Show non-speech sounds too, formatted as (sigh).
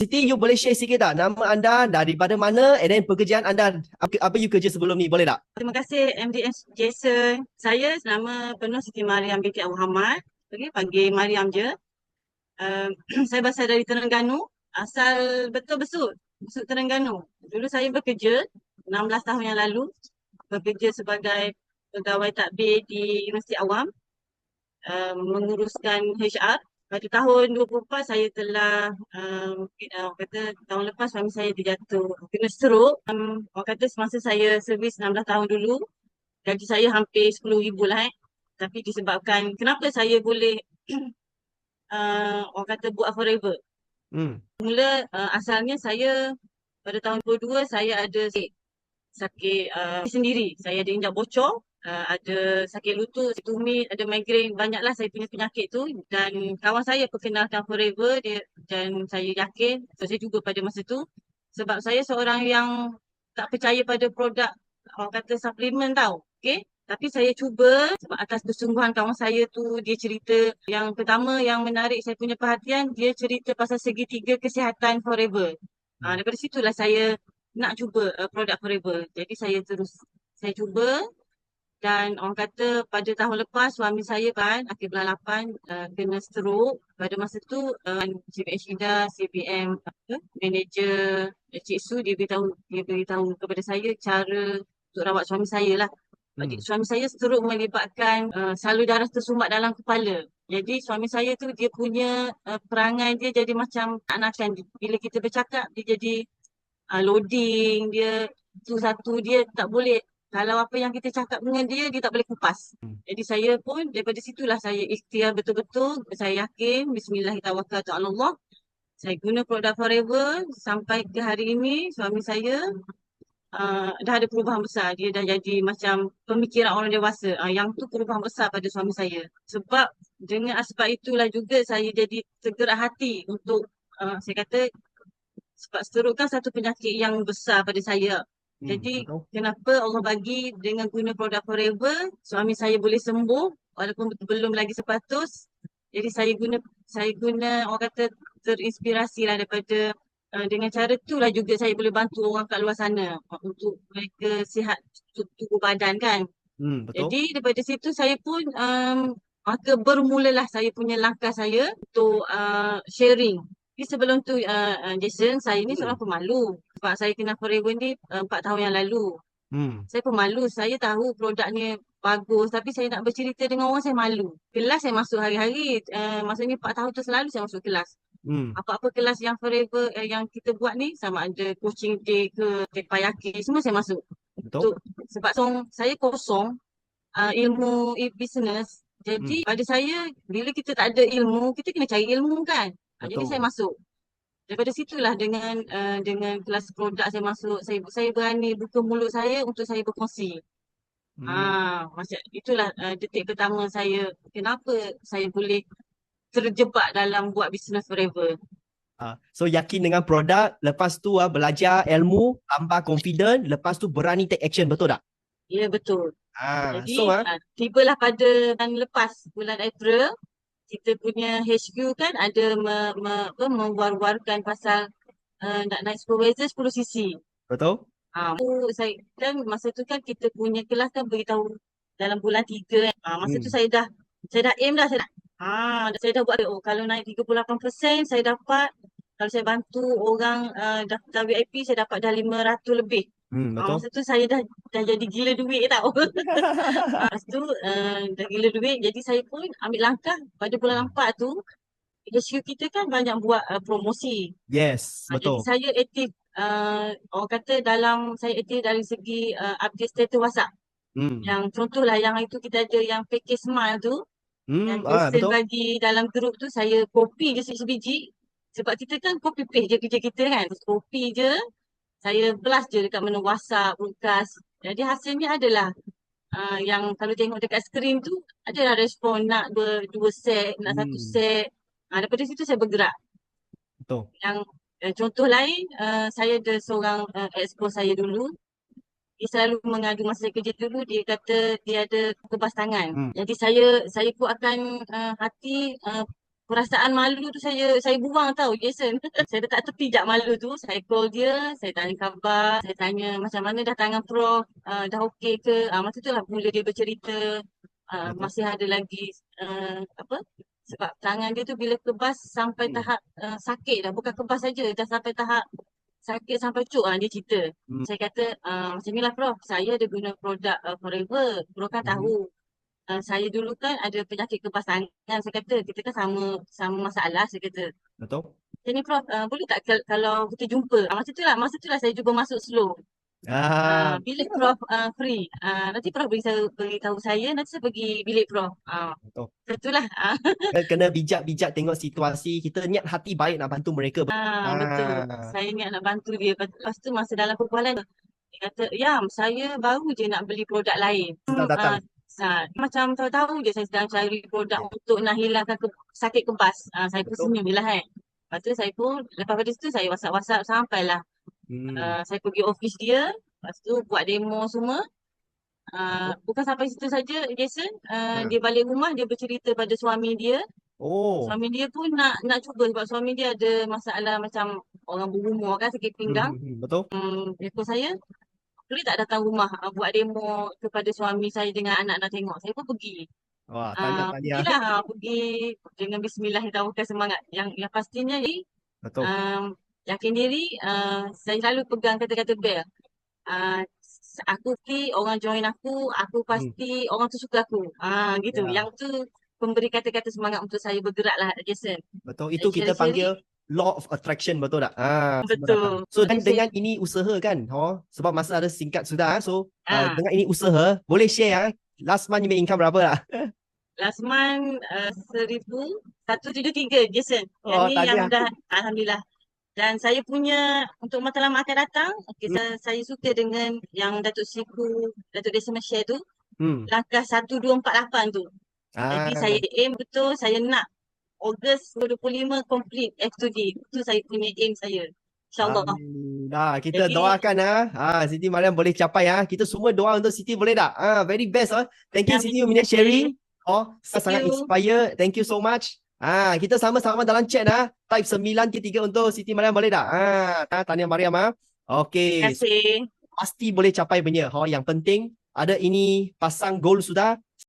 Siti, you boleh share sikit tak nama anda, daripada mana and then pekerjaan anda, apa, apa you kerja sebelum ni, boleh tak? Terima kasih MDS Jason. Saya nama penuh Siti Mariam binti Abu Hamad. Okay, panggil Mariam je. Um, (clears throat) saya berasal dari Terengganu. Asal betul besut. Besut Terengganu. Dulu saya bekerja 16 tahun yang lalu. Bekerja sebagai pegawai takbir di Universiti Awam. Um, menguruskan HR. Pada tahun 24 saya telah um, uh, kata tahun lepas suami saya terjatuh kena stroke. Um, orang kata semasa saya servis 16 tahun dulu gaji saya hampir 10 ribu lah eh. Tapi disebabkan kenapa saya boleh (clears throat) uh, orang kata buat forever. Hmm. Mula uh, asalnya saya pada tahun 22 saya ada sakit, sakit uh, sendiri. Saya ada injak bocor uh, ada sakit lutut, sakit tumit, ada migraine, banyaklah saya punya penyakit tu dan kawan saya perkenalkan Forever dia dan saya yakin, so saya juga pada masa tu sebab saya seorang yang tak percaya pada produk orang kata suplemen tau, okay? Tapi saya cuba sebab atas kesungguhan kawan saya tu dia cerita yang pertama yang menarik saya punya perhatian dia cerita pasal segitiga kesihatan Forever. Ha, daripada situlah saya nak cuba uh, produk Forever. Jadi saya terus saya cuba dan orang kata pada tahun lepas suami saya kan akhir bulan 8 uh, kena stroke. Pada masa tu uh, CBH Ida, CBM apa, manager uh, Cik Su dia beritahu dia beritahu kepada saya cara untuk rawat suami saya lah. Hmm. Suami saya stroke melibatkan uh, salur darah tersumbat dalam kepala. Jadi suami saya tu dia punya uh, perangai dia jadi macam anakan. Bila kita bercakap dia jadi uh, loading, dia tu satu dia tak boleh kalau apa yang kita cakap dengan dia, dia tak boleh kupas. Hmm. Jadi saya pun daripada situlah saya ikhtiar betul-betul. Saya yakin, bismillahirrahmanirrahim. Saya guna produk Forever sampai ke hari ini suami saya uh, dah ada perubahan besar. Dia dah jadi macam pemikiran orang dewasa. Uh, yang tu perubahan besar pada suami saya. Sebab dengan sebab itulah juga saya jadi tergerak hati untuk uh, saya kata sebab stroke kan satu penyakit yang besar pada saya. Hmm, Jadi betul. kenapa Allah bagi dengan guna produk Forever suami saya boleh sembuh walaupun belum lagi sepatus. Jadi saya guna saya guna orang kata terinspirasi lah daripada uh, dengan cara tu lah juga saya boleh bantu orang kat luar sana untuk mereka sihat tubuh badan kan. Hmm, betul. Jadi daripada situ saya pun um, maka bermulalah saya punya langkah saya untuk uh, sharing tapi sebelum tu uh, Jason, saya ni seorang pemalu. Sebab saya kenal Forever ni uh, 4 tahun yang lalu. Hmm. Saya pemalu. Saya tahu produk ni bagus tapi saya nak bercerita dengan orang saya malu. Kelas saya masuk hari-hari. Uh, maksudnya 4 tahun tu selalu saya masuk kelas. Hmm. Apa-apa kelas yang Forever uh, yang kita buat ni sama ada coaching day ke tepayaki semua saya masuk. Betul. Tu, sebab song, saya kosong uh, ilmu business. Jadi hmm. pada saya bila kita tak ada ilmu, kita kena cari ilmu kan. Ha, jadi saya masuk. Daripada situlah dengan uh, dengan kelas produk saya masuk, saya saya berani buka mulut saya untuk saya berkongsi. Hmm. Ha, macam itulah uh, detik pertama saya kenapa saya boleh terjebak dalam buat business forever. Uh, so yakin dengan produk, lepas tu uh, belajar ilmu, tambah confident, lepas tu berani take action, betul tak? Ya, betul. Ah, Jadi, so, uh, tibalah pada bulan lepas, bulan April, kita punya HQ kan ada me, me, apa, membuar-buarkan pasal uh, nak naik supervisor 10 cc. Betul? Ah, uh, saya kan masa tu kan kita punya kelas kan beritahu dalam bulan 3 kan. Ah, masa hmm. tu saya dah saya dah aim dah saya dah, ah, saya dah buat oh kalau naik 38% saya dapat kalau saya bantu orang uh, daftar VIP saya dapat dah 500 lebih. Hmm, betul. Masa tu saya dah dah jadi gila duit tau. (laughs) Lepas tu uh, dah gila duit jadi saya pun ambil langkah pada bulan 4 tu HQ kita kan banyak buat uh, promosi. Yes, uh, betul. Jadi saya aktif uh, orang kata dalam saya aktif dari segi uh, update status WhatsApp. Hmm. Yang contohlah yang itu kita ada yang package smile tu. Hmm, yang ah, betul. bagi dalam grup tu saya copy je sebiji. Sebab kita kan copy paste je kerja kita kan. Copy je saya blast je dekat menu WhatsApp, broadcast. Jadi hasilnya adalah uh, yang kalau tengok dekat skrin tu adalah respon nak dua, dua set, nak hmm. satu set. Uh, daripada situ saya bergerak. Betul. Yang uh, contoh lain, uh, saya ada seorang uh, expo saya dulu. Dia selalu mengadu masa saya kerja dulu, dia kata dia ada kebas tangan. Hmm. Jadi saya saya pun akan uh, hati uh, perasaan malu tu saya saya buang tau Jason. (laughs) saya letak tepi jap malu tu. Saya call dia, saya tanya khabar, saya tanya macam mana dah tangan Prof, uh, dah okey ke. Uh, masa tu lah mula dia bercerita uh, masih ada lagi uh, apa sebab tangan dia tu bila kebas sampai Hmm. tahap uh, sakit dah bukan kebas saja dah sampai tahap sakit sampai cuk ah dia cerita. Hmm. Saya kata uh, macam ni lah Prof, saya ada guna produk uh, Forever. Prof kan Mhm. tahu uh, saya dulu kan ada penyakit kebas tangan. Saya kata kita kan sama sama masalah saya kata. Betul? Macam ni Prof, uh, boleh tak kal- kalau kita jumpa? Uh, masa tu lah, masa tu lah saya cuba masuk slow. Ah, Uh, bilik Prof uh, free. Uh, nanti Prof beritahu, beritahu saya, nanti saya pergi bilik Prof. Uh, betul. itulah. Uh, (laughs) Kan Kena bijak-bijak tengok situasi. Kita niat hati baik nak bantu mereka. Ah, betul. Ah. Saya ingat nak bantu dia. Lepas tu masa dalam perbualan dia kata, Yam, saya baru je nak beli produk lain. Datang, datang. Ah, macam tahu-tahu je saya sedang cari produk untuk nak hilangkan ke, sakit kebas. Ah, saya pun senyum je lah kan. Lepas tu saya pun, lepas pada situ saya whatsapp-whatsapp sampailah. Hmm. Uh, saya pergi office dia. Lepas tu buat demo semua. Uh, bukan sampai situ saja Jason. Uh, Ha. Dia balik rumah, dia bercerita pada suami dia. Oh. Suami dia pun nak nak cuba sebab suami dia ada masalah macam orang berumur kan sakit pinggang. Hmm, hmm, Betul? Hmm, telefon saya, boleh tak datang rumah uh, buat demo kepada suami saya dengan anak nak tengok. Saya pun pergi. Wah, Ah, tanya-tanya. pergilah, ah, pergi dengan bismillah kita tawarkan semangat. Yang yang pastinya ni Betul. um, yakin diri, uh, saya selalu pegang kata-kata Bel. Uh, aku ki orang join aku, aku pasti orang tu suka aku. Ah gitu. Hmm. Ya. Yang tu memberi kata-kata semangat untuk saya bergerak lah Jason. Betul. Itu kita panggil law of attraction betul tak? Ah, Betul. datang. So dan dengan ini usaha kan, oh, sebab masa ada singkat sudah, ah. so uh, Ah. dengan ini usaha boleh share ah. Last month you make income berapa lah? (laughs) Last month uh, seribu satu tujuh tiga Jason. Yang Oh, ni yang dah Alhamdulillah. Dan saya punya untuk matlamat akan datang, okay, Hmm. saya, saya suka dengan yang Datuk Siku, Datuk Desima share tu, Hmm. langkah 1248 tu. Jadi Ah, saya aim betul, saya nak Ogos 2025 complete F2D. Itu saya punya aim saya. InsyaAllah. Amin. Dah, kita Jadi- doakan ah. Ah, Siti Mariam boleh capai ah. Kita semua doa untuk Siti boleh tak? Ah, very best ah. Thank you. Siti Umina sharing. Oh, saya Thank sangat you. inspired. Thank you so much. Ah, kita sama-sama dalam chat ah. Type 933 untuk Siti Mariam boleh tak? Ah, ah tanya Mariam ah. Terima Okey, kasih. pasti boleh capai punya. Oh, yang penting ada ini pasang goal sudah,